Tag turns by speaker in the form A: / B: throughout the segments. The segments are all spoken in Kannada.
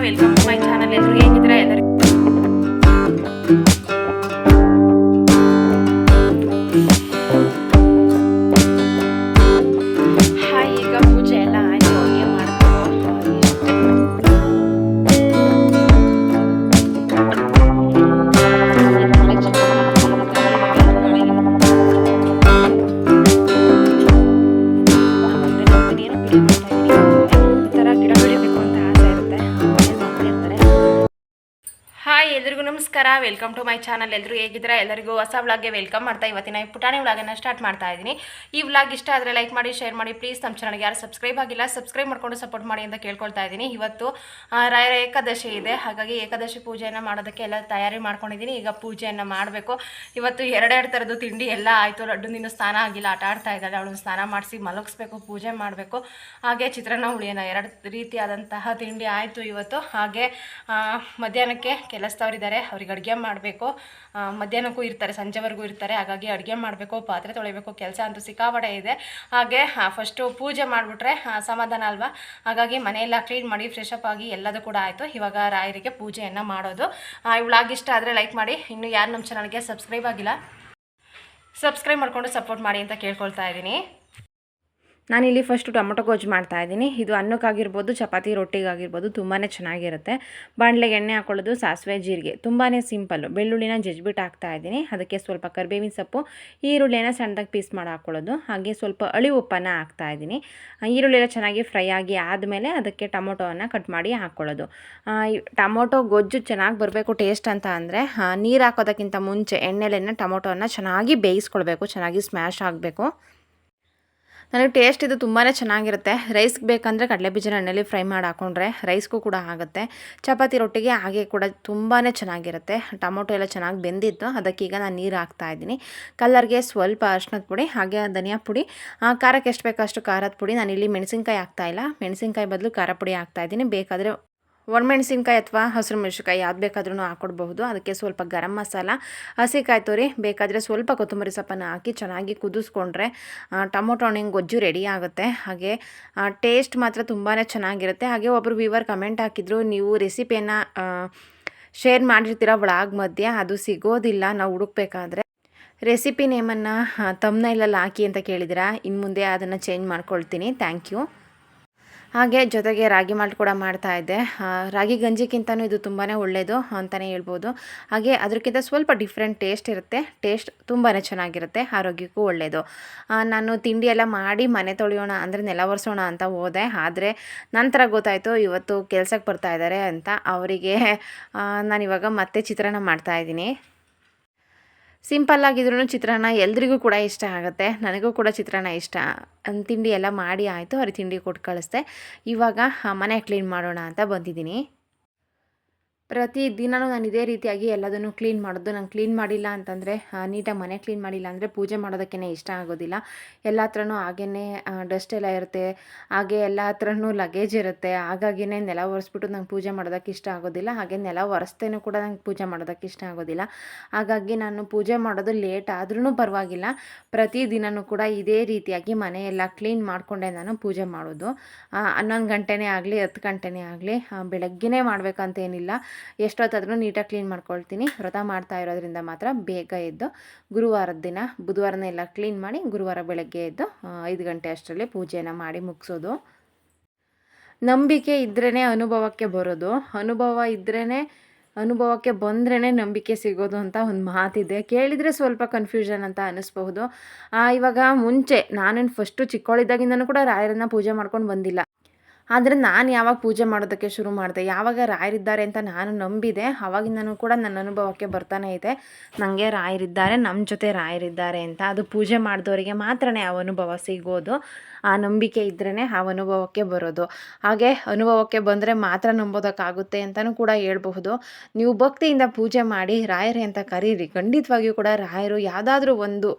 A: ವೆಲ್ಕಮ್ ಟು ಮೈ ಚಾನಲ್ ಎಲ್ಲರೂ ಹೇಗಿದ್ದೀರಾ ಎಲ್ಲರಿಗೂ ನಮಸ್ಕಾರ. ವೆಲ್ಕಮ್ ಟು ಮೈ ಚಾನಲ್ ಎಲ್ಲರೂ ಹೇಗಿದ್ರೆ ಎಲ್ಲರಿಗೂ ಹೊಸ ವ್ಲಾಗ್ಗೆ ವೆಲ್ಕಮ್ ಮಾಡ್ತಾ ಇವತ್ತಿನ ಪುಟಾಣಿ ವ್ಲಾಗನ್ನು ಸ್ಟಾರ್ಟ್ ಮಾಡ್ತಾ ಇದ್ದೀನಿ. ಈ ವ್ಲಾಗ್ ಇಷ್ಟ ಆದರೆ ಲೈಕ್ ಮಾಡಿ ಶೇರ್ ಮಾಡಿ. ಪ್ಲೀಸ್ ನಮ್ಮ ಚಾನಲ್ಗೆ ಯಾರು ಸಬ್ಸ್ಕ್ರೈಬ್ ಆಗಿಲ್ಲ ಸಬ್ಸ್ಕ್ರೈಬ್ ಮಾಡಿಕೊಂಡು ಸಪೋರ್ಟ್ ಮಾಡಿ ಅಂತ ಕೇಳ್ಕೊಳ್ತಾ ಇದ್ದೀನಿ. ಇವತ್ತು ರಾಯರ ಏಕಾದಶಿ ಇದೆ. ಹಾಗಾಗಿ ಏಕಾದಶಿ ಪೂಜೆಯನ್ನು ಮಾಡೋದಕ್ಕೆ ಎಲ್ಲ ತಯಾರಿ ಮಾಡ್ಕೊಂಡಿದ್ದೀನಿ. ಈಗ ಪೂಜೆಯನ್ನು ಮಾಡಬೇಕು. ಇವತ್ತು ಎರಡೆರಡು ಥರದ್ದು ತಿಂಡಿ ಎಲ್ಲ ಆಯಿತು. ಲಡ್ಡು ನೀನು ಸ್ನಾನ ಆಗಿಲ್ಲ. ಆಟ ಆಡ್ತಾ ಇದ್ದಾಳೆ. ಅವಳು ಸ್ನಾನ ಮಾಡಿಸಿ ಮಲಗಿಸ್ಬೇಕು, ಪೂಜೆ ಮಾಡಬೇಕು. ಹಾಗೆ ಚಿತ್ರಾನ್ನ ಹುಳಿಯನ್ನು ಎರಡು ರೀತಿಯಾದಂತಹ ತಿಂಡಿ ಆಯಿತು ಇವತ್ತು. ಹಾಗೆ ಮಧ್ಯಾಹ್ನಕ್ಕೆ ಕೆಲಸದವರಿದ್ದಾರೆ. ಅವ್ರಿಗೆ ಅಡುಗೆ ಮಾಡಬೇಕು. ಮಧ್ಯಾಹ್ನಕ್ಕೂ ಇರ್ತಾರೆ, ಸಂಜೆವರೆಗೂ ಇರ್ತಾರೆ. ಹಾಗಾಗಿ ಅಡುಗೆ ಮಾಡಬೇಕು, ಪಾತ್ರೆ ತೊಳಿಬೇಕು, ಕೆಲಸ ಅಂತೂ ಸಿಕ್ಕಾಪಡೆ ಇದೆ. ಹಾಗೆ ಫಸ್ಟು ಪೂಜೆ ಮಾಡಿಬಿಟ್ರೆ ಸಮಾಧಾನ ಅಲ್ವಾ? ಹಾಗಾಗಿ ಮನೆಯೆಲ್ಲ ಕ್ಲೀನ್ ಮಾಡಿ ಫ್ರೆಶ್ ಅಪ್ ಆಗಿ ಎಲ್ಲದೂ ಕೂಡ ಆಯಿತು. ಇವಾಗ ರಾಯರಿಗೆ ಪೂಜೆಯನ್ನು ಮಾಡೋದು. ಇವಳಾಗಿ ಇಷ್ಟ ಆದರೆ ಲೈಕ್ ಮಾಡಿ. ಇನ್ನು ಯಾರು ನಮ್ಮ ಚಾನಲ್ಗೆ ಸಬ್ಸ್ಕ್ರೈಬ್ ಆಗಿಲ್ಲ ಸಬ್ಸ್ಕ್ರೈಬ್ ಮಾಡಿಕೊಂಡು ಸಪೋರ್ಟ್ ಮಾಡಿ ಅಂತ ಕೇಳ್ಕೊಳ್ತಾ ಇದ್ದೀನಿ. ನಾನಿಲ್ಲಿ ಫಸ್ಟು ಟೊಮೊಟೊ ಗೊಜ್ಜು ಮಾಡ್ತಾ ಇದ್ದೀನಿ. ಇದು ಅನ್ನಕ್ಕಾಗಿರ್ಬೋದು, ಚಪಾತಿ ರೊಟ್ಟಿಗಾಗಿರ್ಬೋದು ತುಂಬಾ ಚೆನ್ನಾಗಿರುತ್ತೆ. ಬಾಣಲೆಗೆ ಎಣ್ಣೆ ಹಾಕೊಳ್ಳೋದು ಸಾಸಿವೆ, ಜೀರಿಗೆ. ತುಂಬಾ ಸಿಂಪಲ್ಲು ಬೆಳ್ಳುಳ್ಳಿನ ಜಜ್ಬಿಟ್ಟು ಹಾಕ್ತಾ ಇದ್ದೀನಿ. ಅದಕ್ಕೆ ಸ್ವಲ್ಪ ಕರಿಬೇವಿನ ಸೊಪ್ಪು, ಈರುಳ್ಳಿನ ಸಣ್ಣದಾಗಿ ಪೀಸ್ ಮಾಡಿ ಹಾಕ್ಕೊಳ್ಳೋದು ಹಾಗೆ ಸ್ವಲ್ಪ ಅಳಿ ಉಪ್ಪನ್ನು ಹಾಕ್ತಾ ಇದ್ದೀನಿ. ಈರುಳ್ಳಿಯೆಲ್ಲ ಚೆನ್ನಾಗಿ ಫ್ರೈ ಆಗಿ ಆದಮೇಲೆ ಅದಕ್ಕೆ ಟೊಮೊಟೊವನ್ನು ಕಟ್ ಮಾಡಿ ಹಾಕ್ಕೊಳ್ಳೋದು ಟೊಮೊಟೊ ಗೊಜ್ಜು ಚೆನ್ನಾಗಿ ಬರಬೇಕು ಟೇಸ್ಟ್ ಅಂತ ಅಂದರೆ ನೀರು ಹಾಕೋದಕ್ಕಿಂತ ಮುಂಚೆ ಎಣ್ಣೆಲೆನ ಟೊಮೊಟೊವನ್ನು ಚೆನ್ನಾಗಿ ಬೇಯಿಸ್ಕೊಳ್ಬೇಕು, ಚೆನ್ನಾಗಿ ಸ್ಮ್ಯಾಶ್ ಆಗಬೇಕು. ನನಗೆ ಟೇಸ್ಟ್ ಇದು ತುಂಬಾ ಚೆನ್ನಾಗಿರುತ್ತೆ. ರೈಸ್ಗೆ ಬೇಕಂದರೆ ಕಡಲೆಬೀಜನ ಎಣ್ಣೆಲಿ ಫ್ರೈ ಮಾಡಿ ಹಾಕೊಂಡ್ರೆ ರೈಸ್ಗೂ ಕೂಡ ಆಗುತ್ತೆ. ಚಪಾತಿ ರೊಟ್ಟಿಗೆ ಹಾಗೆ ಕೂಡ ತುಂಬಾ ಚೆನ್ನಾಗಿರುತ್ತೆ. ಟೊಮೊಟೊ ಎಲ್ಲ ಚೆನ್ನಾಗಿ ಬೆಂದಿತ್ತು. ಅದಕ್ಕೀಗ ನಾನು ನೀರು ಹಾಕ್ತಾ ಇದ್ದೀನಿ. ಕಲ್ಲರ್ಗೆ ಸ್ವಲ್ಪ ಅರ್ಶಿನದ ಪುಡಿ, ಹಾಗೆ ಧನಿಯಾ ಪುಡಿ. ಖಾರಕ್ಕೆ ಎಷ್ಟು ಬೇಕೋ ಅಷ್ಟು ಖಾರದ ಪುಡಿ. ನಾನು ಇಲ್ಲಿ ಮೆಣಸಿನ್ಕಾಯಿ ಹಾಕ್ತಾ ಇಲ್ಲ. ಮೆಣಸಿನ್ಕಾಯಿ ಬದಲು ಖಾರ ಪುಡಿ ಹಾಕ್ತಾ ಇದ್ದೀನಿ. ಬೇಕಾದರೆ ಒಣಮೆಣಸಿನ್ಕಾಯಿ ಅಥವಾ ಹಸಿರು ಮೆಣಸಿನ್ಕಾಯಿ ಯಾವ್ದು ಬೇಕಾದ್ರೂ ಹಾಕ್ಕೊಡ್ಬಹುದು ಅದಕ್ಕೆ ಸ್ವಲ್ಪ ಗರಂ ಮಸಾಲ, ಹಸಿಕಾಯಿ ತುರಿ, ಬೇಕಾದರೆ ಸ್ವಲ್ಪ ಕೊತ್ತಂಬರಿ ಸೊಪ್ಪನ್ನು ಹಾಕಿ ಚೆನ್ನಾಗಿ ಕುದಿಸ್ಕೊಂಡ್ರೆ ಟೊಮೊಟೊ ಹಣ್ಣಿನ ಗೊಜ್ಜು ರೆಡಿ ಆಗುತ್ತೆ. ಹಾಗೆ ಟೇಸ್ಟ್ ಮಾತ್ರ ತುಂಬಾ ಚೆನ್ನಾಗಿರುತ್ತೆ. ಹಾಗೆ ಒಬ್ಬರು ವಿವರ್ ಕಮೆಂಟ್ ಹಾಕಿದ್ರು, ನೀವು ರೆಸಿಪಿಯನ್ನು ಶೇರ್ ಮಾಡಿರ್ತೀರ ಒಳಗೆ ಮಧ್ಯೆ? ಅದು ಸಿಗೋದಿಲ್ಲ, ನಾವು ಹುಡುಕ್ಬೇಕಾದ್ರೆ. ರೆಸಿಪಿ ನೇಮನ್ನು ತಮ್ನೈಲಲ್ಲಿ ಹಾಕಿ ಅಂತ ಕೇಳಿದಿರಾ ಇನ್ನು ಮುಂದೆ ಅದನ್ನು ಚೇಂಜ್ ಮಾಡ್ಕೊಳ್ತೀನಿ. ಥ್ಯಾಂಕ್ ಯು ಹಾಗೆ ಜೊತೆಗೆ ರಾಗಿ ಮಾಲ್ಟ್ ಕೂಡ ಮಾಡ್ತಾ ಇದ್ದೆ. ರಾಗಿ ಗಂಜಿಗಿಂತನೂ ಇದು ತುಂಬಾ ಒಳ್ಳೆಯದು ಅಂತಲೇ ಹೇಳ್ಬೋದು. ಹಾಗೆ ಅದಕ್ಕಿಂತ ಸ್ವಲ್ಪ ಡಿಫ್ರೆಂಟ್ ಟೇಸ್ಟ್ ಇರುತ್ತೆ. ಟೇಸ್ಟ್ ತುಂಬಾ ಚೆನ್ನಾಗಿರುತ್ತೆ. ಆರೋಗ್ಯಕ್ಕೂ ಒಳ್ಳೆಯದು ನಾನು ತಿಂಡಿ ಎಲ್ಲ ಮಾಡಿ ಮನೆ ತೊಳೆಯೋಣ ಅಂದರೆ ನೆಲ ಒರೆಸೋಣ ಅಂತ ಹೋದೆ. ಆದರೆ ನಂತರ ಗೊತ್ತಾಯಿತು ಇವತ್ತು ಕೆಲಸಕ್ಕೆ ಬರ್ತಾ ಇದ್ದಾರೆ ಅಂತ. ಅವರಿಗೆ ನಾನು ಇವಾಗ ಮತ್ತೆ ಚಿತ್ರಾನ್ನ ಮಾಡ್ತಾ ಸಿಂಪಲ್ ಆಗಿದ್ರು ಚಿತ್ರಾನ್ನ ಎಲ್ರಿಗೂ ಕೂಡ ಇಷ್ಟ ಆಗುತ್ತೆ. ನನಗೂ ಕೂಡ ಚಿತ್ರಾನ್ನ ಇಷ್ಟ. ತಿಂಡಿ ಎಲ್ಲ ಮಾಡಿ ಆಯಿತು, ಅವ್ರಿಗೆ ತಿಂಡಿ ಕೊಟ್ಟು ಕಳಿಸ್ದೆ. ಇವಾಗ ಮನೆ ಕ್ಲೀನ್ ಮಾಡೋಣ ಅಂತ ಬಂದಿದ್ದೀನಿ. ಪ್ರತಿ ದಿನವೂ ನಾನು ಇದೇ ರೀತಿಯಾಗಿ ಎಲ್ಲದನ್ನು ಕ್ಲೀನ್ ಮಾಡೋದು. ನಾನು ಕ್ಲೀನ್ ಮಾಡಿಲ್ಲ ಅಂತಂದರೆ ನೀಟಾಗಿ ಮನೆ ಕ್ಲೀನ್ ಮಾಡಿಲ್ಲ ಅಂದರೆ ಪೂಜೆ ಮಾಡೋದಕ್ಕೇ ಇಷ್ಟ ಆಗೋದಿಲ್ಲ. ಎಲ್ಲ ಹತ್ರನೂ ಹಾಗೇ ಡಸ್ಟ್ ಎಲ್ಲ ಇರುತ್ತೆ. ಹಾಗೆ ಎಲ್ಲ ಹತ್ರನೂ ಲಗೇಜ್ ಇರುತ್ತೆ. ಹಾಗಾಗಿನೇ ನೆಲ ಒರೆಸ್ಬಿಟ್ಟು ನಂಗೆ ಪೂಜೆ ಮಾಡೋದಕ್ಕೆ ಇಷ್ಟ ಆಗೋದಿಲ್ಲ. ಹಾಗೆ ನೆಲ ಒರೆಸ್ತೇನೂ ಕೂಡ ನಂಗೆ ಪೂಜೆ ಮಾಡೋದಕ್ಕೆ ಇಷ್ಟ ಆಗೋದಿಲ್ಲ. ಹಾಗಾಗಿ ನಾನು ಪೂಜೆ ಮಾಡೋದು ಲೇಟ್ ಆದ್ರೂ ಪರವಾಗಿಲ್ಲ. ಪ್ರತಿ ದಿನವೂ ಕೂಡ ಇದೇ ರೀತಿಯಾಗಿ ಮನೆಯೆಲ್ಲ ಕ್ಲೀನ್ ಮಾಡಿಕೊಂಡೆ ನಾನು ಪೂಜೆ ಮಾಡೋದು. ಹನ್ನೊಂದು ಗಂಟೆನೇ ಆಗಲಿ, ಹತ್ತು ಗಂಟೆನೇ ಆಗಲಿ ಬೆಳಗ್ಗೆನೇ ಮಾಡಬೇಕಂತೇನಿಲ್ಲ. ಎಷ್ಟೊತ್ತಾದ್ರೂ ನೀಟಾಗಿ ಕ್ಲೀನ್ ಮಾಡ್ಕೊಳ್ತೀನಿ. ವ್ರತ ಮಾಡ್ತಾ ಇರೋದ್ರಿಂದ ಮಾತ್ರ ಬೇಗ ಎದ್ದು ಗುರುವಾರದ ದಿನ ಬುಧವಾರನೇ ಎಲ್ಲ ಕ್ಲೀನ್ ಮಾಡಿ ಗುರುವಾರ ಬೆಳಗ್ಗೆ ಎದ್ದು ಐದು ಗಂಟೆ ಅಷ್ಟರಲ್ಲಿ ಪೂಜೆನ ಮಾಡಿ ಮುಗಿಸೋದು. ನಂಬಿಕೆ ಇದ್ರೇ ಅನುಭವಕ್ಕೆ ಬರೋದು. ಅನುಭವ ಇದ್ರೇ ಅನುಭವಕ್ಕೆ ಬಂದ್ರೇ ನಂಬಿಕೆ ಸಿಗೋದು ಅಂತ ಒಂದು ಮಾತಿದೆ. ಕೇಳಿದರೆ ಸ್ವಲ್ಪ ಕನ್ಫ್ಯೂಷನ್ ಅಂತ ಅನ್ನಿಸ್ಬಹುದು ಇವಾಗ ಮುಂಚೆ ನಾನೇನು ಫಸ್ಟು ಚಿಕ್ಕವಳಿದ್ದಾಗಿಂದನೂ ಕೂಡ ರಾಯರನ್ನ ಪೂಜೆ ಮಾಡ್ಕೊಂಡು ಬಂದಿಲ್ಲ. ಆದರೆ ನಾನು ಯಾವಾಗ ಪೂಜೆ ಮಾಡೋದಕ್ಕೆ ಶುರು ಮಾಡಿದೆ, ಯಾವಾಗ ರಾಯರಿದ್ದಾರೆ ಅಂತ ನಾನು ನಂಬಿದೆ. ಆವಾಗಿಂದನೂ ಕೂಡ ನನ್ನ ಅನುಭವಕ್ಕೆ ಬರ್ತಾನೆ ಇದೆ. ನನಗೆ ರಾಯರಿದ್ದಾರೆ ನಮ್ಮ ಜೊತೆ ರಾಯರಿದ್ದಾರೆ ಅಂತ. ಅದು ಪೂಜೆ ಮಾಡಿದವರಿಗೆ ಮಾತ್ರನೇ ಆ ಅನುಭವ ಸಿಗೋದು. ಆ ನಂಬಿಕೆ ಇದ್ರೇ ಆ ಅನುಭವಕ್ಕೆ ಬರೋದು. ಹಾಗೆ ಅನುಭವಕ್ಕೆ ಬಂದರೆ ಮಾತ್ರ ನಂಬೋದಕ್ಕಾಗುತ್ತೆ ಅಂತಲೂ ಕೂಡ ಹೇಳ್ಬಹುದು. ನೀವು ಭಕ್ತಿಯಿಂದ ಪೂಜೆ ಮಾಡಿ ರಾಯರೇ ಅಂತ ಕರೀರಿ. ಖಂಡಿತವಾಗಿಯೂ ಕೂಡ ರಾಯರು ಯಾವುದಾದ್ರೂ ಒಂದು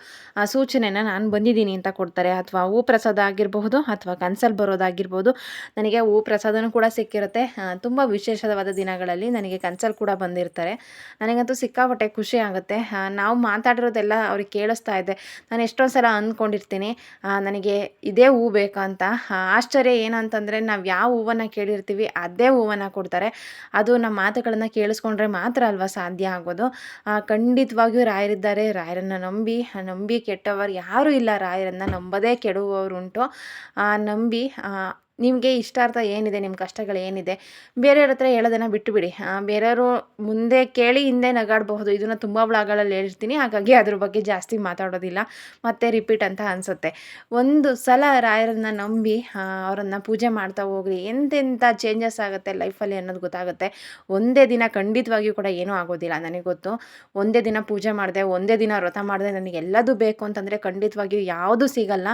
A: ಸೂಚನೆನ ನಾನು ಬಂದಿದ್ದೀನಿ ಅಂತ ಕೊಡ್ತಾರೆ. ಅಥವಾ ಹೂ ಪ್ರಸಾದ ಆಗಿರಬಹುದು ಅಥವಾ ಕನ್ಸಲ್ಲಿ ಬರೋದಾಗಿರ್ಬೋದು. ನನಗೆ ಹೂ ಪ್ರಸಾದನೂ ಕೂಡ ಸಿಕ್ಕಿರುತ್ತೆ. ತುಂಬ ವಿಶೇಷವಾದ ದಿನಗಳಲ್ಲಿ ನನಗೆ ಕನ್ಸಲ್ಲಿ ಕೂಡ ಬಂದಿರ್ತಾರೆ. ನನಗಂತೂ ಸಿಕ್ಕಾಪಟ್ಟೆ ಖುಷಿ ಆಗುತ್ತೆ. ನಾವು ಮಾತಾಡಿರೋದೆಲ್ಲ ಅವ್ರಿಗೆ ಕೇಳಿಸ್ತಾ ಇದೆ. ನಾನು ಎಷ್ಟೊಂದು ಸಲ ಅಂದ್ಕೊಂಡಿರ್ತೀನಿ ನನಗೆ ಇದೇ ಹೂ ಬೇಕಂತ ಆಶ್ಚರ್ಯ ಏನಂತಂದರೆ ನಾವು ಯಾವ ಹೂವನ್ನು ಕೇಳಿರ್ತೀವಿ, ಅದೇ ಹೂವನ್ನು ಕೊಡ್ತಾರೆ. ಅದು ನಮ್ಮ ಮಾತುಗಳನ್ನು ಕೇಳಿಸ್ಕೊಂಡ್ರೆ ಮಾತ್ರ ಅಲ್ವಾ ಸಾಧ್ಯ ಆಗೋದು. ಖಂಡಿತವಾಗಿಯೂ ರಾಯರಿದ್ದಾರೆ. ರಾಯರನ್ನು ನಂಬಿ ನಂಬಿ ಕೆಟ್ಟವರು ಯಾರೂ ಇಲ್ಲ. ರಾಯರನ್ನು ನಂಬದೇ ಕೆಡುವವರುಂಟು. ನಂಬಿ ನಿಮಗೆ ಇಷ್ಟಾರ್ಥ ಏನಿದೆ ನಿಮ್ಮ ಕಷ್ಟಗಳು ಏನಿದೆ, ಬೇರೆಯವ್ರ ಹತ್ರ ಹೇಳೋದನ್ನು ಬಿಟ್ಟುಬಿಡಿ. ಬಿಡಿ ಬೇರೆಯವರು ಮುಂದೆ ಕೇಳಿ ಹಿಂದೆ ನಗಾಡಬಹುದು. ಇದನ್ನು ತುಂಬ ಬ್ಲಾಗ್ಗಳಲ್ಲಿ ಹೇಳಿರ್ತೀನಿ. ಹಾಗಾಗಿ ಅದ್ರ ಬಗ್ಗೆ ಜಾಸ್ತಿ ಮಾತಾಡೋದಿಲ್ಲ. ಮತ್ತೆ ರಿಪೀಟ್ ಅಂತ ಅನಿಸುತ್ತೆ. ಒಂದು ಸಲ ರಾಯರನ್ನ ನಂಬಿ ಅವರನ್ನು ಪೂಜೆ ಮಾಡ್ತಾ ಹೋಗ್ರಿ. ಎಂತೆಂಥ ಚೇಂಜಸ್ ಆಗುತ್ತೆ ಲೈಫಲ್ಲಿ ಅನ್ನೋದು ಗೊತ್ತಾಗುತ್ತೆ. ಒಂದೇ ದಿನ ಖಂಡಿತವಾಗಿಯೂ ಕೂಡ ಏನೂ ಆಗೋದಿಲ್ಲ ನನಗೆ ಗೊತ್ತು. ಒಂದೇ ದಿನ ಪೂಜೆ ಮಾಡಿದೆ, ಒಂದೇ ದಿನ ವ್ರತ ಮಾಡಿದೆ, ನನಗೆ ಎಲ್ಲದೂ ಬೇಕು ಅಂತಂದರೆ ಖಂಡಿತವಾಗಿಯೂ ಯಾವುದೂ ಸಿಗಲ್ಲ.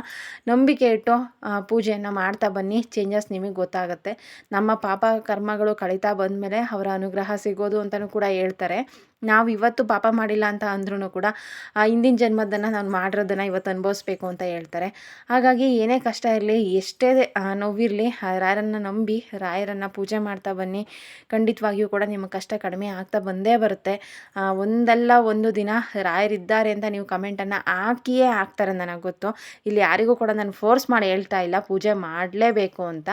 A: ನಂಬಿಕೆ ಇಟ್ಟು ಪೂಜೆಯನ್ನು ಮಾಡ್ತಾ ಬನ್ನಿ. ಚೇಂಜಸ್ ನಿಮಗೆ ಗೊತ್ತಾಗುತ್ತೆ. ನಮ್ಮ ಪಾಪ ಕರ್ಮಗಳು ಕಳೀತಾ ಬಂದಮೇಲೆ ಅವರ ಅನುಗ್ರಹ ಸಿಗೋದು ಅಂತಲೂ ಕೂಡ ಹೇಳ್ತಾರೆ. ನಾವು ಇವತ್ತು ಪಾಪ ಮಾಡಿಲ್ಲ ಅಂತ ಅಂದ್ರೂ ಕೂಡ, ಆ, ಹಿಂದಿನ ಜನ್ಮದನ್ನು ನಾನು ಮಾಡಿರೋದನ್ನು ಇವತ್ತು ಅನುಭವಿಸ್ಬೇಕು ಅಂತ ಹೇಳ್ತಾರೆ. ಹಾಗಾಗಿ ಏನೇ ಕಷ್ಟ ಇರಲಿ, ಎಷ್ಟೇ ನೋವಿರಲಿ ರಾಯರನ್ನು ನಂಬಿ, ರಾಯರನ್ನು ಪೂಜೆ ಮಾಡ್ತಾ ಬನ್ನಿ. ಖಂಡಿತವಾಗಿಯೂ ಕೂಡ ನಿಮ್ಮ ಕಷ್ಟ ಕಡಿಮೆ ಆಗ್ತಾ ಬಂದೇ ಬರುತ್ತೆ. ಒಂದಲ್ಲ ಒಂದು ದಿನ ರಾಯರಿದ್ದಾರೆ ಅಂತ ನೀವು ಕಮೆಂಟನ್ನು ಹಾಕಿಯೇ ಹಾಕ್ತಾರೆ ನನಗೆ ಗೊತ್ತು. ಇಲ್ಲಿ ಯಾರಿಗೂ ಕೂಡ ನಾನು ಫೋರ್ಸ್ ಮಾಡಿ ಹೇಳ್ತಾ ಇಲ್ಲ, ಪೂಜೆ ಮಾಡಲೇಬೇಕು ಅಂತ.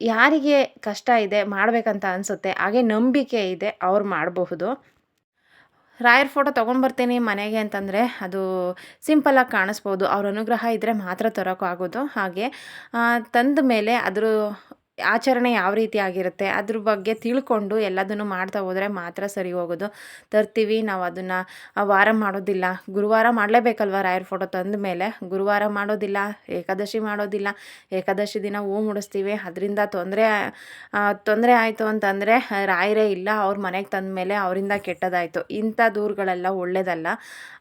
A: ಯಾರಿಗೆ ಕಷ್ಟ ಇದೆ ಮಾಡಬೇಕಂತ ಅನಿಸುತ್ತೆ, ಹಾಗೆ ನಂಬಿಕೆ ಇದೆ, ಅವ್ರು ಮಾಡಬಹುದು. ರಾಯರ್ ಫೋಟೋ ತೊಗೊಂಡ್ಬರ್ತೀನಿ ಮನೆಗೆ ಅಂತಂದರೆ ಅದು ಸಿಂಪಲಾಗಿ ಕಾಣಿಸ್ಬೋದು. ಅವ್ರ ಅನುಗ್ರಹ ಇದ್ದರೆ ಮಾತ್ರ ತರೋಕ್ಕಾಗೋದು. ಹಾಗೆ ತಂದ ಮೇಲೆ ಅದ್ರ ಆಚರಣೆ ಯಾವ ರೀತಿ ಆಗಿರುತ್ತೆ ಅದ್ರ ಬಗ್ಗೆ ತಿಳ್ಕೊಂಡು ಎಲ್ಲದನ್ನು ಮಾಡ್ತಾ ಹೋದರೆ ಮಾತ್ರ ಸರಿ ಹೋಗೋದು. ತರ್ತೀವಿ, ನಾವು ಅದನ್ನು ವಾರ ಮಾಡೋದಿಲ್ಲ. ಗುರುವಾರ ಮಾಡಲೇಬೇಕಲ್ವ ರಾಯರ್ ಫೋಟೋ ತಂದ ಮೇಲೆ? ಗುರುವಾರ ಮಾಡೋದಿಲ್ಲ, ಏಕಾದಶಿ ಮಾಡೋದಿಲ್ಲ, ಏಕಾದಶಿ ದಿನ ಹೂ ಮುಡಿಸ್ತೀವಿ, ಅದರಿಂದ ತೊಂದರೆ ತೊಂದರೆ ಆಯಿತು ಅಂತಂದರೆ ರಾಯರೇ ಇಲ್ಲ, ಅವ್ರ ಮನೆಗೆ ತಂದ ಮೇಲೆ ಅವರಿಂದ ಕೆಟ್ಟದಾಯಿತು. ಇಂಥ ದೂರುಗಳೆಲ್ಲ ಒಳ್ಳೆಯದಲ್ಲ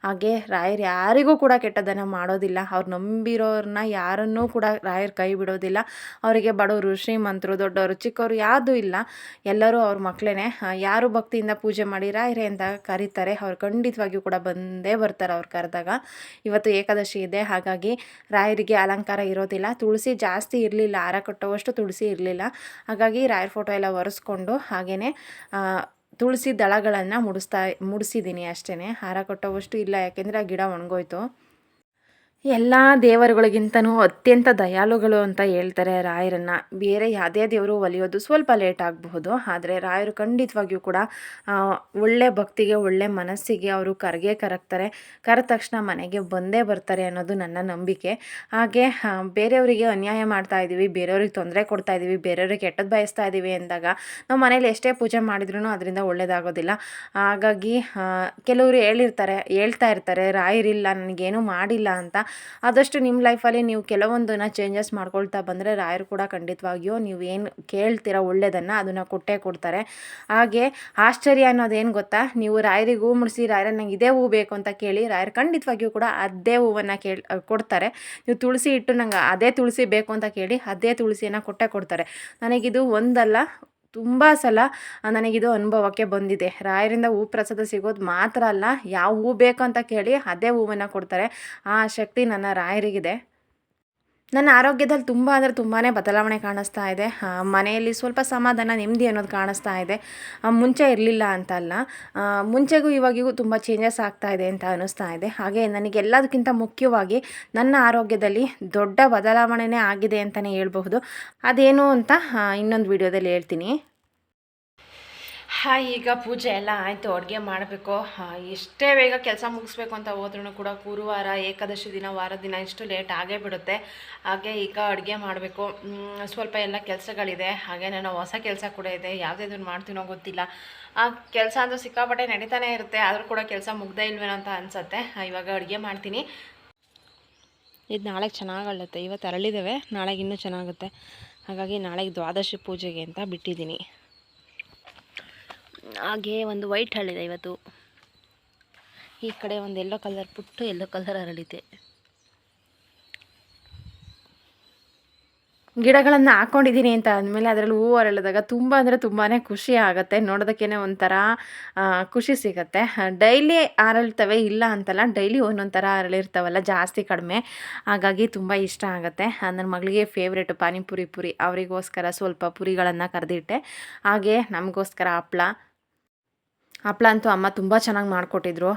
A: ಹಾಗೆ ರಾಯರು ಯಾರಿಗೂ ಕೂಡ ಕೆಟ್ಟದನ್ನು ಮಾಡೋದಿಲ್ಲ. ಅವ್ರು ನಂಬಿರೋರನ್ನ ಯಾರನ್ನೂ ಕೂಡ ರಾಯರು ಕೈ ಬಿಡೋದಿಲ್ಲ. ಅವರಿಗೆ ಬಡವರು ಶ್ರೀಮಂತರು ದೊಡ್ಡವರು, ಚಿಕ್ಕವರು ಯಾವುದೂ ಇಲ್ಲ. ಎಲ್ಲರೂ ಅವ್ರ ಮಕ್ಕಳೇ ಯಾರು ಭಕ್ತಿಯಿಂದ ಪೂಜೆ ಮಾಡಿ ಇರೇ ಅಂತ ಕರೀತಾರೆ. ಅವ್ರು ಖಂಡಿತವಾಗಿಯೂ ಕೂಡ ಬಂದೇ ಬರ್ತಾರೆ ಅವ್ರು ಕರೆದಾಗ. ಇವತ್ತು ಏಕಾದಶಿ ಇದೆ, ಹಾಗಾಗಿ ರಾಯರಿಗೆ ಅಲಂಕಾರ ಇರೋದಿಲ್ಲ. ತುಳಸಿ ಜಾಸ್ತಿ ಇರಲಿಲ್ಲ, ಹಾರ ಕಟ್ಟುವಷ್ಟು ತುಳಸಿ ಇರಲಿಲ್ಲ. ಹಾಗಾಗಿ ರಾಯರ ಫೋಟೋ ಎಲ್ಲ ಒರೆಸ್ಕೊಂಡು ಹಾಗೆಯೇ ತುಳಸಿ ದಳಗಳನ್ನು ಮುಡಿಸ್ತಾ ಮುಡಿಸಿದ್ದೀನಿ ಅಷ್ಟೇ ಹಾರ ಕಟ್ಟುವಷ್ಟು ಇಲ್ಲ, ಯಾಕೆಂದರೆ ಆ ಗಿಡ ಒಣಗೋಯ್ತು. ಎಲ್ಲ ದೇವರುಗಳಿಗಿಂತನೂ ಅತ್ಯಂತ ದಯಾಳುಗಳು ಅಂತ ಹೇಳ್ತಾರೆ ರಾಯರನ್ನು. ಬೇರೆ ಯಾವುದೇ ದೇವರು ಒಲಿಯೋದು ಸ್ವಲ್ಪ ಲೇಟ್ ಆಗಬಹುದು. ಆದರೆ ರಾಯರು ಖಂಡಿತವಾಗಿಯೂ ಕೂಡ ಒಳ್ಳೆ ಭಕ್ತಿಗೆ, ಒಳ್ಳೆ ಮನಸ್ಸಿಗೆ ಅವರು ಕರೆಗೆ ಕರಗ್ತಾರೆ. ಕರೆದ ತಕ್ಷಣ ಮನೆಗೆ ಬಂದೇ ಬರ್ತಾರೆ ಅನ್ನೋದು ನನ್ನ ನಂಬಿಕೆ. ಹಾಗೆ ಬೇರೆಯವರಿಗೆ ಅನ್ಯಾಯ ಮಾಡ್ತಾ ಇದ್ದೀವಿ ಬೇರೆಯವ್ರಿಗೆ ತೊಂದರೆ ಕೊಡ್ತಾ ಇದ್ದೀವಿ ಬೇರೆಯವ್ರಿಗೆ ಕೆಟ್ಟದ್ದು ಬಯಸ್ತಾ ಇದ್ದೀವಿ ಅಂದಾಗ ನಾವು ಮನೇಲಿ ಎಷ್ಟೇ ಪೂಜೆ ಮಾಡಿದ್ರೂ ಅದರಿಂದ ಒಳ್ಳೇದಾಗೋದಿಲ್ಲ. ಹಾಗಾಗಿ ಕೆಲವರು ಹೇಳಿರ್ತಾರೆ, ಹೇಳ್ತಾ ಇರ್ತಾರೆ, ರಾಯರಿಲ್ಲ, ನನಗೇನು ಮಾಡಿಲ್ಲ ಅಂತ. ಆದಷ್ಟು ನಿಮ್ಮ ಲೈಫಲ್ಲಿ ನೀವು ಕೆಲವೊಂದನ್ನು ಚೇಂಜಸ್ ಮಾಡ್ಕೊಳ್ತಾ ಬಂದರೆ ರಾಯರು ಕೂಡ ಖಂಡಿತವಾಗಿಯೂ ನೀವು ಏನು ಕೇಳ್ತೀರ ಒಳ್ಳೆಯದನ್ನು ಅದನ್ನು ಕೊಟ್ಟೇ ಕೊಡ್ತಾರೆ. ಹಾಗೆ ಆಶ್ಚರ್ಯ ಅನ್ನೋದೇನು ಗೊತ್ತಾ? ನೀವು ರಾಯರಿಗೆ ಹೂ ಮುಡಿಸಿ ರಾಯರ ನಂಗೆ ಇದೇ ಹೂ ಬೇಕು ಅಂತ ಕೇಳಿ ರಾಯರು ಖಂಡಿತವಾಗಿಯೂ ಕೂಡ ಅದೇ ಹೂವನ್ನು ಕೇಳಿ ಕೊಡ್ತಾರೆ. ನೀವು ತುಳಸಿ ಇಟ್ಟು ನಂಗೆ ಅದೇ ತುಳಸಿ ಬೇಕು ಅಂತ ಕೇಳಿ ಅದೇ ತುಳಸಿಯನ್ನು ಕೊಟ್ಟೇ ಕೊಡ್ತಾರೆ. ನನಗಿದು ಒಂದಲ್ಲ ತುಂಬ ಸಲ ನನಗಿದು ಅನುಭವಕ್ಕೆ ಬಂದಿದೆ. ರಾಯರಿಂದ ಹೂ ಪ್ರಸಾದ ಸಿಗೋದು ಮಾತ್ರ ಅಲ್ಲ, ಯಾವ ಹೂ ಬೇಕು ಅಂತ ಕೇಳಿ ಅದೇ ಹೂವನ್ನು ಕೊಡ್ತಾರೆ. ಆ ಶಕ್ತಿ ನನ್ನ ರಾಯರಿಗಿದೆ. ನನ್ನ ಆರೋಗ್ಯದಲ್ಲಿ ತುಂಬ ಅಂದರೆ ತುಂಬಾ ಬದಲಾವಣೆ ಕಾಣಿಸ್ತಾ ಇದೆ. ಮನೆಯಲ್ಲಿ ಸ್ವಲ್ಪ ಸಮಾಧಾನ, ನೆಮ್ಮದಿ ಅನ್ನೋದು ಕಾಣಿಸ್ತಾ ಇದೆ. ಮುಂಚೆ ಇರಲಿಲ್ಲ ಅಂತ ಅಲ್ಲ. ಮುಂಚೆಗೂ ಇವಾಗಿಗೂ ತುಂಬ ಚೇಂಜಸ್ ಆಗ್ತಾ ಇದೆ ಅಂತ ಅನ್ನಿಸ್ತಾ ಇದೆ. ಹಾಗೆ ನನಗೆ ಎಲ್ಲದಕ್ಕಿಂತ ಮುಖ್ಯವಾಗಿ ನನ್ನ ಆರೋಗ್ಯದಲ್ಲಿ ದೊಡ್ಡ ಬದಲಾವಣೆನೇ ಆಗಿದೆ ಅಂತಲೇ ಹೇಳ್ಬಹುದು. ಅದೇನು ಅಂತ ಇನ್ನೊಂದು ವಿಡಿಯೋದಲ್ಲಿ ಹೇಳ್ತೀನಿ. ಹಾಂ, ಈಗ ಪೂಜೆ ಎಲ್ಲ ಆಯಿತು, ಅಡುಗೆ ಮಾಡಬೇಕು. ಎಷ್ಟೇ ಬೇಗ ಕೆಲಸ ಮುಗಿಸ್ಬೇಕು ಅಂತ ಹೋದ್ರೂ ಕೂಡ ಗುರುವಾರ, ಏಕಾದಶಿ ದಿನ, ವಾರ ದಿನ ಇಷ್ಟು ಲೇಟ್ ಆಗೇ ಬಿಡುತ್ತೆ. ಹಾಗೆ ಈಗ ಅಡುಗೆ ಮಾಡಬೇಕು. ಸ್ವಲ್ಪ ಎಲ್ಲ ಕೆಲಸಗಳಿದೆ. ಹಾಗೆ ನಾನು ಹೊಸ ಕೆಲಸ ಕೂಡ ಇದೆ. ಯಾವುದೇದನ್ನು ಮಾಡ್ತೀನೋ ಗೊತ್ತಿಲ್ಲ. ಆ, ಕೆಲಸ ಅಂತೂ ಸಿಕ್ಕಾಪಟ್ಟೆ ನಡೀತಾನೆ ಇರುತ್ತೆ. ಆದರೂ ಕೂಡ ಕೆಲಸ ಮುಗ್ದೇ ಇಲ್ವೇನೋ ಅಂತ ಅನಿಸುತ್ತೆ. ಇವಾಗ ಅಡುಗೆ ಮಾಡ್ತೀನಿ. ಇದು ನಾಳೆಗೆ ಚೆನ್ನಾಗಳುತ್ತೆ ಇವತ್ತು ಅರಳಿದ್ದಾವೆ ನಾಳೆಗೆ ಇನ್ನೂ ಚೆನ್ನಾಗುತ್ತೆ. ಹಾಗಾಗಿ ನಾಳೆಗೆ ದ್ವಾದಶಿ ಪೂಜೆಗೆ ಅಂತ ಬಿಟ್ಟಿದ್ದೀನಿ. ಹಾಗೆ ಒಂದು ವೈಟ್ ಹಳ್ಳಿದೆ ಇವತ್ತು. ಈ ಕಡೆ ಒಂದು ಎಲ್ಲೋ ಕಲರ್ ಪುಟ್ಟು ಎಲ್ಲೋ ಕಲರ್ ಅರಳಿದೆ ಗಿಡಗಳನ್ನು ಹಾಕ್ಕೊಂಡಿದ್ದೀನಿ ಅಂತ ಅಂದಮೇಲೆ ಅದರಲ್ಲಿ ಹೂವು ಅರಳಿದಾಗ ತುಂಬ ಅಂದರೆ ತುಂಬಾ ಖುಷಿ ಆಗುತ್ತೆ. ನೋಡೋದಕ್ಕೇ ಒಂಥರ ಖುಷಿ ಸಿಗುತ್ತೆ. ಡೈಲಿ ಅರಳ್ತವೆ ಇಲ್ಲ ಅಂತಲ್ಲ, ಡೈಲಿ ಒಂದೊಂದು ಥರ ಜಾಸ್ತಿ ಕಡಿಮೆ. ಹಾಗಾಗಿ ತುಂಬ ಇಷ್ಟ ಆಗುತ್ತೆ. ನನ್ನ ಮಗಳಿಗೆ ಫೇವ್ರೇಟ್ ಪಾನಿಪುರಿ ಪುರಿ. ಅವರಿಗೋಸ್ಕರ ಸ್ವಲ್ಪ ಪುರಿಗಳನ್ನು ಕರೆದಿಟ್ಟೆ. ಹಾಗೆ ನಮಗೋಸ್ಕರ ಹಪ್ಳ ಹಪ್ಳ ಅಂತೂ ಅಮ್ಮ ತುಂಬ ಚೆನ್ನಾಗಿ ಮಾಡಿಕೊಟ್ಟಿದ್ರು.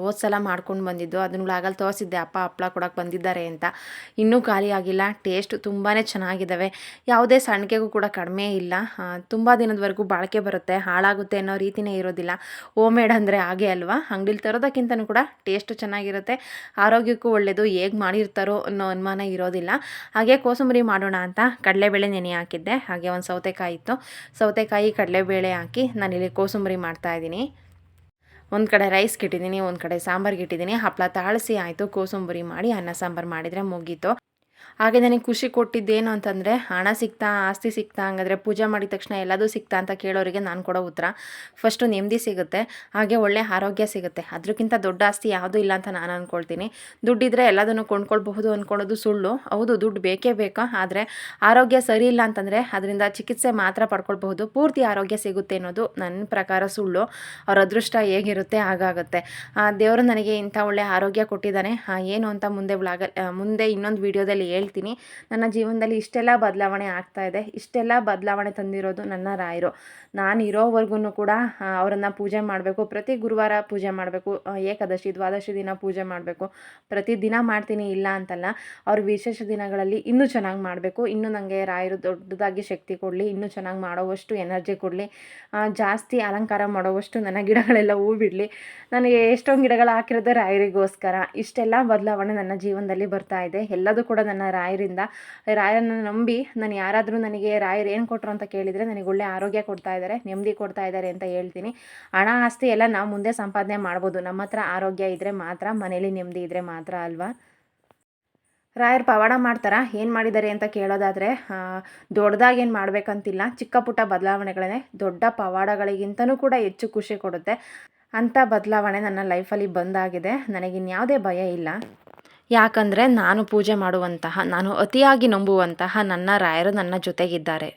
A: ಹೋದ ಸಲ ಮಾಡ್ಕೊಂಡು ಬಂದಿದ್ದು. ಅದನ್ನ ವ್ಲಾಗಲ್ಲಿ ತೋರಿಸಿದ್ದೆ, ಅಪ್ಪ ಹಪ್ಪಳ ಕೊಡೋಕೆ ಬಂದಿದ್ದಾರೆ ಅಂತ. ಇನ್ನೂ ಖಾಲಿ ಆಗಿಲ್ಲ. ಟೇಸ್ಟ್ ತುಂಬಾ ಚೆನ್ನಾಗಿದ್ದಾವೆ ಯಾವುದೇ ಸಣ್ಣಗೆಗೂ ಕೂಡ ಕಡಿಮೆ ಇಲ್ಲ. ತುಂಬ ದಿನದವರೆಗೂ ಬಾಳಿಕೆ ಬರುತ್ತೆ. ಹಾಳಾಗುತ್ತೆ ಅನ್ನೋ ರೀತಿನೇ ಇರೋದಿಲ್ಲ. ಹೋಮ್ ಮೇಡ್ ಅಂದರೆ ಹಾಗೆ ಅಲ್ವಾ? ಅಂಗಡಿಲಿ ತರೋದಕ್ಕಿಂತನೂ ಕೂಡ ಟೇಸ್ಟ್ ಚೆನ್ನಾಗಿರುತ್ತೆ. ಆರೋಗ್ಯಕ್ಕೂ ಒಳ್ಳೆಯದು ಹೇಗೆ ಮಾಡಿರ್ತಾರೋ ಅನ್ನೋ ಅನುಮಾನ ಇರೋದಿಲ್ಲ. ಹಾಗೆ ಕೋಸಂಬರಿ ಮಾಡೋಣ ಅಂತ ಕಡಲೆಬೇಳೆ ನೆನೆ ಹಾಕಿದ್ದೆ. ಹಾಗೆ ಒಂದು ಸೌತೆಕಾಯಿ ಇತ್ತು. ಸೌತೆಕಾಯಿ, ಕಡಲೆಬೇಳೆ ಹಾಕಿ ನಾನಿಲ್ಲಿ ಕೋಸಂಬರಿ ಮಾಡ್ತಾಯಿದ್ದೀನಿ ಒಂದು ಕಡೆ ರೈಸ್ಗೆ ಇಟ್ಟಿದ್ದೀನಿ, ಒಂದು ಕಡೆ ಸಾಂಬಾರ್ಗೆ ಇಟ್ಟಿದ್ದೀನಿ. ಹಪ್ಪಳ ತಾಳಿಸಿ ಆಯಿತು, ಕೋಸಂಬರಿ ಮಾಡಿ, ಅನ್ನ ಸಾಂಬಾರು ಮಾಡಿದರೆ ಮುಗೀತು. ಹಾಗೆ ನನಗೆ ಖುಷಿ ಕೊಟ್ಟಿದ್ದೇನು ಅಂತಂದರೆ, ಹಣ ಸಿಗ್ತಾ, ಆಸ್ತಿ ಸಿಗ್ತಾ, ಹಂಗಾದ್ರೆ ಪೂಜೆ ಮಾಡಿದ ತಕ್ಷಣ ಎಲ್ಲದೂ ಸಿಗ್ತಾ ಅಂತ ಕೇಳೋರಿಗೆ ನಾನು ಕೊಡೋ ಉತ್ತರ ಫಸ್ಟು ನೆಮ್ಮದಿ ಸಿಗುತ್ತೆ, ಹಾಗೆ ಒಳ್ಳೆ ಆರೋಗ್ಯ ಸಿಗುತ್ತೆ. ಅದಕ್ಕಿಂತ ದೊಡ್ಡ ಆಸ್ತಿ ಯಾವುದೂ ಇಲ್ಲ ಅಂತ ನಾನು ಅಂದ್ಕೊಳ್ತೀನಿ ದುಡ್ಡಿದ್ರೆ ಎಲ್ಲದನ್ನು ಕೊಂಡ್ಕೊಳ್ಬಹುದು ಅಂದ್ಕೊಳ್ಳೋದು ಸುಳ್ಳು. ಹೌದು, ದುಡ್ಡು ಬೇಕೇ ಬೇಕಾ? ಆದರೆ ಆರೋಗ್ಯ ಸರಿ ಇಲ್ಲ ಅಂತಂದರೆ ಅದರಿಂದ ಚಿಕಿತ್ಸೆ ಮಾತ್ರ ಪಡ್ಕೊಳ್ಬಹುದು. ಪೂರ್ತಿ ಆರೋಗ್ಯ ಸಿಗುತ್ತೆ ಅನ್ನೋದು ನನ್ನ ಪ್ರಕಾರ ಸುಳ್ಳು. ಅವ್ರ ಅದೃಷ್ಟ ಹೇಗಿರುತ್ತೆ ಹಾಗಾಗುತ್ತೆ. ದೇವರು ನನಗೆ ಇಂಥ ಒಳ್ಳೆ ಆರೋಗ್ಯ ಕೊಟ್ಟಿದ್ದಾನೆ. ಏನು ಅಂತ ಮುಂದೆ ಬ್ಲಾಗ ಮುಂದೆ ಇನ್ನೊಂದು ವೀಡಿಯೋದಲ್ಲಿ ಹೇಳ್ತೀನಿ. ನನ್ನ ಜೀವನದಲ್ಲಿ ಇಷ್ಟೆಲ್ಲ ಬದಲಾವಣೆ ಆಗ್ತಾ ಇದೆ. ಇಷ್ಟೆಲ್ಲ ಬದಲಾವಣೆ ತಂದಿರೋದು ನನ್ನ ರಾಯರು. ನಾನು ಇರೋವರೆಗೂ ಕೂಡ ಅವರನ್ನು ಪೂಜೆ ಮಾಡಬೇಕು. ಪ್ರತಿ ಗುರುವಾರ ಪೂಜೆ ಮಾಡಬೇಕು. ಏಕಾದಶಿ, ದ್ವಾದಶಿ ದಿನ ಪೂಜೆ ಮಾಡಬೇಕು. ಪ್ರತಿ ದಿನ ಮಾಡ್ತೀನಿ, ಇಲ್ಲ ಅಂತಲ್ಲ. ಅವ್ರ ವಿಶೇಷ ದಿನಗಳಲ್ಲಿ ಇನ್ನೂ ಚೆನ್ನಾಗಿ ಮಾಡಬೇಕು. ಇನ್ನೂ ನನಗೆ ರಾಯರು ದೊಡ್ಡದಾಗಿ ಶಕ್ತಿ ಕೊಡಲಿ. ಇನ್ನೂ ಚೆನ್ನಾಗಿ ಮಾಡೋವಷ್ಟು ಎನರ್ಜಿ ಕೊಡಲಿ. ಜಾಸ್ತಿ ಅಲಂಕಾರ ಮಾಡೋವಷ್ಟು ನನ್ನ ಗಿಡಗಳೆಲ್ಲ ಹೂ ಬಿಡಲಿ ನನಗೆ ಎಷ್ಟೊಂದು ಗಿಡಗಳು ಹಾಕಿರೋದು ರಾಯರಿಗೋಸ್ಕರ. ಇಷ್ಟೆಲ್ಲ ಬದಲಾವಣೆ ನನ್ನ ಜೀವನದಲ್ಲಿ ಬರ್ತಾ ಇದೆ. ಎಲ್ಲದೂ ಕೂಡ ನನ್ನ ರಾಯರಿಂದ. ರಾಯರನ್ನು ನಂಬಿ ನಾನು ಯಾರಾದರೂ ನನಗೆ ರಾಯರು ಏನು ಕೊಟ್ಟರು ಅಂತ ಕೇಳಿದರೆ ನನಗೆ ಒಳ್ಳೆ ಆರೋಗ್ಯ ಕೊಡ್ತಾ ಇದ್ದಾರೆ ನೆಮ್ಮದಿ ಕೊಡ್ತಾ ಇದ್ದಾರೆ ಅಂತ ಹೇಳ್ತೀನಿ. ಹಣ, ಆಸ್ತಿ ಎಲ್ಲ ನಾವು ಮುಂದೆ ಸಂಪಾದನೆ ಮಾಡ್ಬೋದು. ನಮ್ಮ ಹತ್ರ ಆರೋಗ್ಯ ಇದ್ದರೆ ಮಾತ್ರ, ಮನೇಲಿ ನೆಮ್ಮದಿ ಇದ್ದರೆ ಮಾತ್ರ ಅಲ್ವಾ? ರಾಯರ್ ಪವಾಡ ಮಾಡ್ತಾರಾ? ಏನು ಮಾಡಿದ್ದಾರೆ ಅಂತ ಕೇಳೋದಾದರೆ ದೊಡ್ಡದಾಗಿ ಏನು ಮಾಡಬೇಕಂತಿಲ್ಲ. ಚಿಕ್ಕ ಪುಟ್ಟ ಬದಲಾವಣೆಗಳೇ ದೊಡ್ಡ ಪವಾಡಗಳಿಗಿಂತನೂ ಕೂಡ ಹೆಚ್ಚು ಖುಷಿ ಕೊಡುತ್ತೆ. ಅಂಥ ಬದಲಾವಣೆ ನನ್ನ ಲೈಫಲ್ಲಿ ಬಂದಾಗಿದೆ. ನನಗಿನ್ಯಾವುದೇ ಭಯ ಇಲ್ಲ. ಯಾಕಂದರೆ ನಾನು ಪೂಜೆ ಮಾಡುವಂತಹ, ನಾನು ಅತಿಯಾಗಿ ನಂಬುವಂತಹ ನನ್ನ ರಾಯರು ನನ್ನ ಜೊತೆಗಿದ್ದಾರೆ.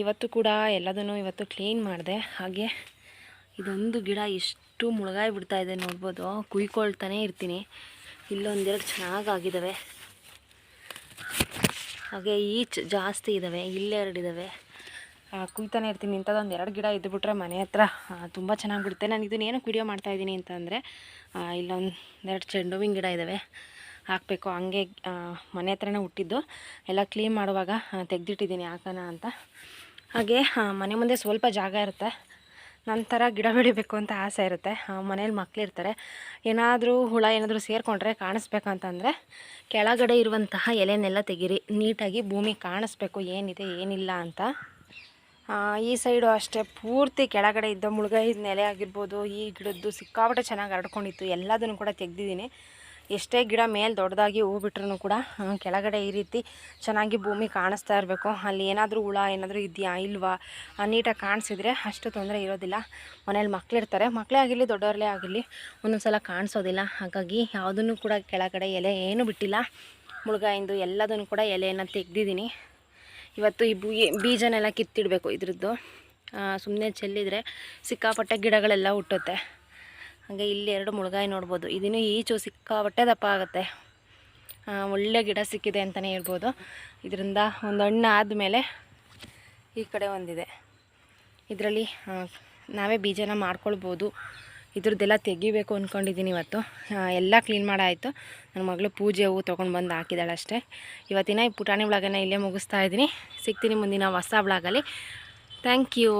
A: ಇವತ್ತು ಕೂಡ ಎಲ್ಲದನ್ನು ಇವತ್ತು ಕ್ಲೀನ್ ಮಾಡಿದೆ. ಹಾಗೆ ಇದೊಂದು ಗಿಡ ಎಷ್ಟು ಮುಳುಗಾಯಿ ಬಿಡ್ತಾ ಇದೆ ನೋಡ್ಬೋದು. ಕುಯ್ಕೊಳ್ತಾನೆ ಇರ್ತೀನಿ. ಇಲ್ಲೊಂದೆರಡು ಚೆನ್ನಾಗಾಗಿದ್ದಾವೆ ಹಾಗೆ ಈಚ್ ಜಾಸ್ತಿ ಇದ್ದಾವೆ ಇಲ್ಲೆರಡು ಇದ್ದಾವೆ ಕುಯ್ತಾನೆ ಇರ್ತೀನಿ ಇಂಥದ್ದೊಂದು ಎರಡು ಗಿಡ ಇದ್ದುಬಿಟ್ರೆ ಮನೆ ಹತ್ರ. ತುಂಬ ಚೆನ್ನಾಗಿ ಬಿಡುತ್ತೆ ನಾನು ಇದನ್ನ ಏನಕ್ಕೆ ಮಾಡ್ತಾ ಮಾಡ್ತಾಯಿದ್ದೀನಿ ಅಂತಂದರೆ ಇಲ್ಲೊಂದು ಎರಡು ಚೆಂಡು ಹೂವಿನ ಗಿಡ ಇದ್ದಾವೆ ಹಾಕಬೇಕು. ಹಂಗೆ ಮನೆ ಹತ್ರನೇ ಹುಟ್ಟಿದ್ದು. ಎಲ್ಲ ಕ್ಲೀನ್ ಮಾಡುವಾಗ ತೆಗೆದಿಟ್ಟಿದ್ದೀನಿ ಹಾಕೋಣ ಅಂತ. ಹಾಗೆ ಮನೆ ಮುಂದೆ ಸ್ವಲ್ಪ ಜಾಗ ಇರುತ್ತೆ. ನಂತರ ಗಿಡ ಬೆಳಿಬೇಕು ಅಂತ ಆಸೆ ಇರುತ್ತೆ. ಮನೇಲಿ ಮಕ್ಕಳಿರ್ತಾರೆ ಏನಾದರೂ ಹುಳ ಏನಾದರೂ ಸೇರಿಕೊಂಡ್ರೆ ಕಾಣಿಸ್ಬೇಕಂತಂದರೆ ಕೆಳಗಡೆ ಇರುವಂತಹ ಎಲೆನೆಲ್ಲ ತೆಗೀರಿ. ನೀಟಾಗಿ ಭೂಮಿ ಕಾಣಿಸ್ಬೇಕು. ಏನಿದೆ, ಏನಿಲ್ಲ ಅಂತ. ಈ ಸೈಡು ಅಷ್ಟೇ ಪೂರ್ತಿ ಕೆಳಗಡೆ ಇದ್ದ ಮುಳುಗೈ ನೆಲೆ ಆಗಿರ್ಬೋದು, ಈ ಗಿಡದ್ದು ಸಿಕ್ಕಾಪಟ್ಟೆ ಚೆನ್ನಾಗಿ ಹರಡ್ಕೊಂಡಿತ್ತು. ಎಲ್ಲದನ್ನು ಕೂಡ ತೆಗ್ದಿದ್ದೀನಿ. ಎಷ್ಟೇ ಗಿಡ ಮೇಲೆ ದೊಡ್ಡದಾಗಿ ಹೂ ಬಿಟ್ರೂ ಕೂಡ ಕೆಳಗಡೆ ಈ ರೀತಿ ಚೆನ್ನಾಗಿ ಭೂಮಿ ಕಾಣಿಸ್ತಾ ಇರಬೇಕು. ಅಲ್ಲಿ ಏನಾದರೂ ಹುಳ, ಏನಾದರೂ ಇದೆಯಾ, ಇಲ್ವಾ ನೀಟಾಗಿ ಕಾಣಿಸಿದ್ರೆ ಅಷ್ಟು ತೊಂದರೆ ಇರೋದಿಲ್ಲ. ಮನೇಲಿ ಮಕ್ಕಳಿರ್ತಾರೆ ಮಕ್ಕಳೇ ಆಗಿರಲಿ, ದೊಡ್ಡವರಲ್ಲೇ ಆಗಿರಲಿ, ಒಂದೊಂದು ಸಲ ಕಾಣಿಸೋದಿಲ್ಲ. ಹಾಗಾಗಿ ಯಾವುದನ್ನು ಕೂಡ ಕೆಳಗಡೆ ಎಲೆ ಏನೂ ಬಿಟ್ಟಿಲ್ಲ. ಮುಳುಗಾಯಿಂದು ಎಲ್ಲದನ್ನು ಕೂಡ ಎಲೆಯನ್ನು ತೆಗ್ದಿದ್ದೀನಿ. ಇವತ್ತು ಈ ಬೀಜನೆಲ್ಲ ಕಿತ್ತಿಡಬೇಕು ಇದ್ರದ್ದು. ಸುಮ್ಮನೆ ಚೆಲ್ಲಿದರೆ ಸಿಕ್ಕಾಪಟ್ಟೆ ಗಿಡಗಳೆಲ್ಲ ಹುಟ್ಟುತ್ತೆ. ಹಾಗೆ ಇಲ್ಲಿ ಎರಡು ಮುಳುಗಾಯಿ ನೋಡ್ಬೋದು. ಇದನ್ನು ಈಚು ಸಿಕ್ಕಾಪಟ್ಟೆ ದಪ್ಪ ಆಗುತ್ತೆ. ಒಳ್ಳೆ ಗಿಡ ಸಿಕ್ಕಿದೆ ಅಂತಲೇ ಹೇಳ್ಬೋದು. ಇದರಿಂದ ಒಂದು ಹಣ್ಣು ಆದಮೇಲೆ ಈ ಕಡೆ ಒಂದಿದೆ. ಇದರಲ್ಲಿ ನಾವೇ ಬೀಜನ ಮಾಡ್ಕೊಳ್ಬೋದು. ಇದ್ರದ್ದೆಲ್ಲ ತೆಗಿಬೇಕು ಅಂದ್ಕೊಂಡಿದ್ದೀನಿ ಇವತ್ತು. ಎಲ್ಲ ಕ್ಲೀನ್ ಮಾಡಾಯಿತು. ನನ್ನ ಮಗಳು ಪೂಜೆ ಹೂವು ತೊಗೊಂಡು ಬಂದು ಹಾಕಿದ್ದಾಳೆ ಅಷ್ಟೇ. ಇವತ್ತಿನ ಈ ಪುಟಾಣಿ ಬ್ಲಾಗನ್ನು ಇಲ್ಲೇ ಮುಗಿಸ್ತಾ ಇದ್ದೀನಿ. ಸಿಗ್ತೀನಿ ಮುಂದಿನ ಹೊಸ ಬ್ಲಾಗಲ್ಲಿ ಥ್ಯಾಂಕ್ ಯು